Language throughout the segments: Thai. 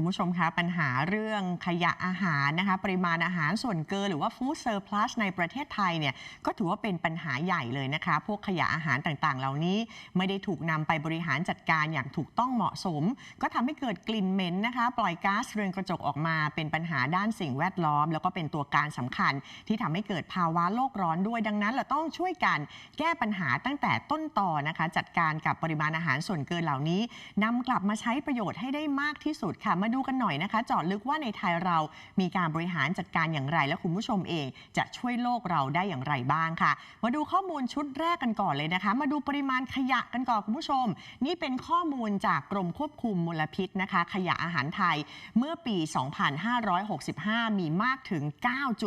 คุณผู้ชมคะปัญหาเรื่องขยะอาหารนะคะปริมาณอาหารส่วนเกินหรือว่าฟู้ดเซอร์พลัสในประเทศไทยเนี่ยก็ถือว่าเป็นปัญหาใหญ่เลยนะคะ พวกขยะอาหารต่างๆ เหล่านี้ไม่ได้ถูกนำไปบริหารจัดการอย่างถูกต้องเหมาะสม ก็ทำให้เกิดกลิ่นเหม็นนะคะ ปล่อยก๊าซเรือนกระจกออกมา เป็นปัญหาด้านสิ่งแวดล้อม แล้วก็เป็นตัวการสำคัญ ที่ทำให้เกิดภาวะโลกร้อนด้วยดังนั้นเราต้องช่วยกันแก้ปัญหาตั้งแต่ต้นต่อนะคะ จัดการกับปริมาณอาหารส่วนเกินเหล่านี้นำกลับมาใช้ประโยชน์ให้ได้มากที่สุดค่ะมาดูกันหน่อยนะคะเจาะลึกว่าในไทยเรามีการบริหารจัดการอย่างไร และคุณผู้ชมเองจะช่วยโลกเราได้อย่างไรบ้างค่ะ มาดูข้อมูลชุดแรกกันก่อนเลยนะคะ มาดูปริมาณขยะกันก่อนคุณผู้ชม นี่เป็นข้อมูลจากกรมควบคุมมลพิษนะคะ ขยะอาหารไทยเมื่อปี 2565 มีมากถึง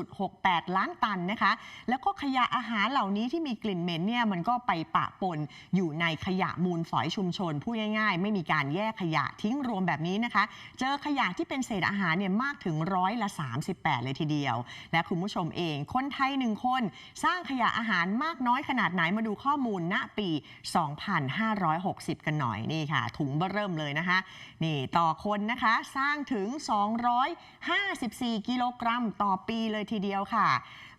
9.68 ล้านตันนะคะ แล้วก็ขยะอาหารเหล่านี้ที่มีกลิ่นเหม็นเนี่ยมันก็ไปปะปนอยู่ในขยะมูลฝอยชุมชนพูดง่าย ๆ ไม่มีการแยกขยะทิ้งรวมแบบนี้นะคะ เจอขยะที่เป็นเศษอาหารเนี่ยมากถึงร้อยละ 38 เลยทีเดียว และคุณผู้ชมเอง คนไทยหนึ่งคน สร้างขยะอาหารมากน้อยขนาดไหนมาดูข้อมูลณปี 2560 กันหน่อยนี่ค่ะ ถุงเบอร์เริ่มเลยนะคะ นี่ต่อคนนะคะ สร้างถึง 254 กิโลกรัมต่อปีเลยทีเดียวค่ะ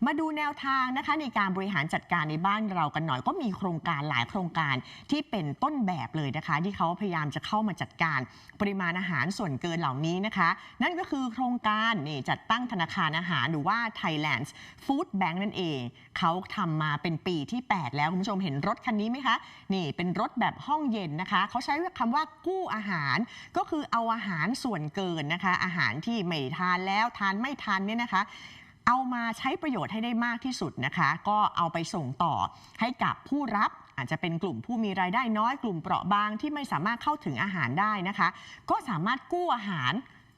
มาดูแนวทางนะคะในการบริหารจัดการในบ้านเรากันหน่อย ก็มีโครงการหลายโครงการที่เป็นต้นแบบเลยนะคะ ที่เขาพยายามจะเข้ามาจัดการปริมาณอาหารส่วนเกินเหล่านี้นะคะ นั่นก็คือโครงการนี่จัดตั้งธนาคารอาหารหรือว่า Thailand Food Bank นั่นเอง เขาทำมาเป็นปีที่ 8 แล้ว คุณผู้ชมเห็นรถคันนี้ไหมคะ นี่เป็นรถแบบห้องเย็นนะคะ เขาใช้คำว่ากู้อาหาร ก็คือเอาอาหารส่วนเกินนะคะ อาหารที่ไม่ทานแล้วทานไม่ทันเนี่ยนะคะ เอามาใช้ประโยชน์ให้ได้มากที่สุดนะคะ ก็เอาไปส่งต่อให้กับผู้รับอาจจะเป็นกลุ่มผู้มีรายได้น้อยกลุ่มเปราะบางที่ไม่สามารถเข้าถึงอาหารได้นะคะ ก็สามารถกู้อาหาร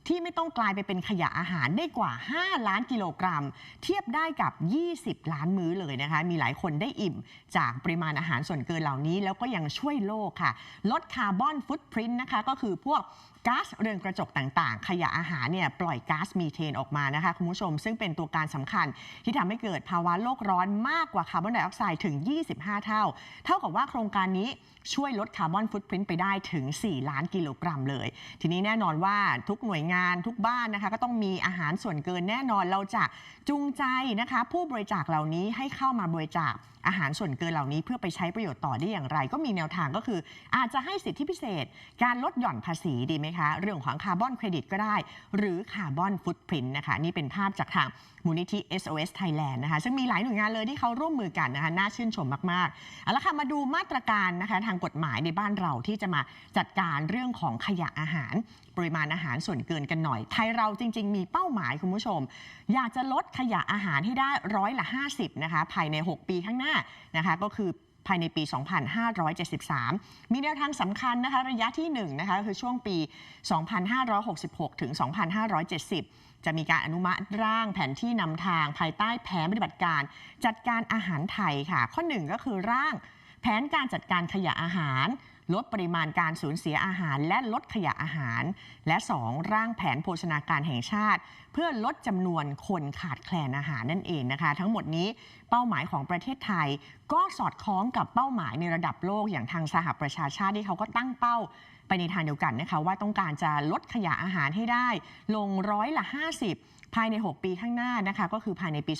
ที่ไม่ต้องกลายไปเป็นขยะอาหารได้กว่า 5 ล้านกิโลกรัม เทียบได้กับ 20 ล้านมื้อเลยนะคะ มีหลายคนได้อิ่ม จากปริมาณอาหารส่วนเกินเหล่านี้ แล้วก็ยังช่วยโลกค่ะ ลดคาร์บอนฟุตพริ้นนะคะ ก็คือพวกก๊าซเรือนกระจกต่างๆ ขยะอาหารเนี่ยปล่อยก๊าซมีเทนออกมานะคะคุณผู้ชม ซึ่งเป็นตัวการสำคัญที่ทำให้เกิดภาวะโลกร้อนมากกว่าคาร์บอนไดออกไซด์ถึง 25 เท่า เท่ากับว่าโครงการนี้ช่วยลดคาร์บอนฟุตพริ้นไปได้ถึง 4 ล้านกิโลกรัมเลย ทีนี้แน่นอนว่าทุกหน่วยงานงานทุกบ้านนะคะ ก็ต้องมีอาหารส่วนเกินแน่นอนเราจะจูงใจนะคะ ผู้บริจาคเหล่านี้ให้เข้ามาบริจาคอาหารส่วนเกินเหล่านี้เพื่อไปใช้ประโยชน์ต่อได้อย่างไร ก็มีแนวทางก็คือ อาจจะให้สิทธิพิเศษ การลดหย่อนภาษีดีไหมคะ เรื่องของคาร์บอนเครดิตก็ได้ หรือคาร์บอนฟุตพรินนะคะ นี่เป็นภาพจากทางมูลนิธิ SOS Thailand นะคะ ซึ่งมีหลายหน่วยงานเลยที่เขาร่วมมือกันนะคะ น่าชื่นชมมากๆเอาละค่ะมาดูมาตรการนะคะทางกฎหมายในบ้านเราที่จะมาจัดการเรื่องของขยะอาหาร ปริมาณอาหารส่วนเกินกันหน่อย ไทยเราจริง ๆ มีเป้าหมายคุณผู้ชม อยากจะลดขยะอาหารให้ได้ร้อยละ 50นะคะภายใน 6 ปีข้างหน้านะคะก็คือภายในปี 2573 มีแนวทางสำคัญนะคะระยะที่1นะคะคือช่วงปี 2566 ถึง 2570 จะมีการอนุมัติร่างแผนที่นำทางภายใต้แผนปฏิบัติการ จัดการอาหารไทยค่ะ ข้อ 1 ก็คือร่างแผนการจัดการขยะอาหาร ลดปริมาณการสูญเสียอาหาร และลดขยะอาหาร และ 2 ร่างแผนโภชนาการแห่งชาติ เพื่อลดจำนวนคนขาดแคลนอาหารนั่นเองนะคะ ทั้งหมดนี้เป้าหมายของประเทศไทย ก็สอดคล้องกับเป้าหมายในระดับโลกอย่างทางสหประชาชาติที่เขาก็ตั้งเป้าไปในทางเดียวกันนะคะว่าต้องการจะลดขยะอาหารให้ได้ ลงร้อยละ 50 ภายใน 6 ปีข้างหน้านะคะก็คือภายในปี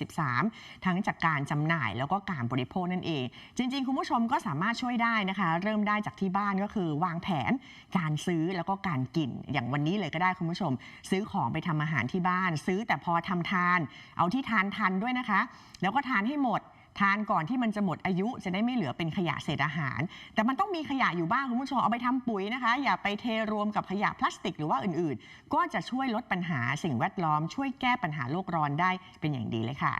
2573 ทั้งจากการจำหน่ายแล้วก็การบริโภคนั่นเอง จริง ๆ คุณผู้ชมก็สามารถช่วยได้นะคะ เริ่มได้จากที่บ้านก็คือวางแผนการซื้อแล้วก็การกิน อย่างวันนี้เลยก็ได้คุณผู้ชม ซื้อของไปทำอาหารที่บ้าน ซื้อแต่พอทำทาน เอาที่ทานทันด้วยนะคะ แล้วก็ทานให้หมด ทานก่อนที่มันจะหมดอายุจะได้ไม่เหลือเป็นขยะเศษอาหาร แต่มันต้องมีขยะอยู่บ้างคุณผู้ชมเอาไปทำปุ๋ยนะคะ อย่าไปเทรวมกับขยะพลาสติกหรือว่าอื่นๆ ก็จะช่วยลดปัญหาสิ่งแวดล้อม ช่วยแก้ปัญหาโลกร้อนได้เป็นอย่างดีเลยค่ะ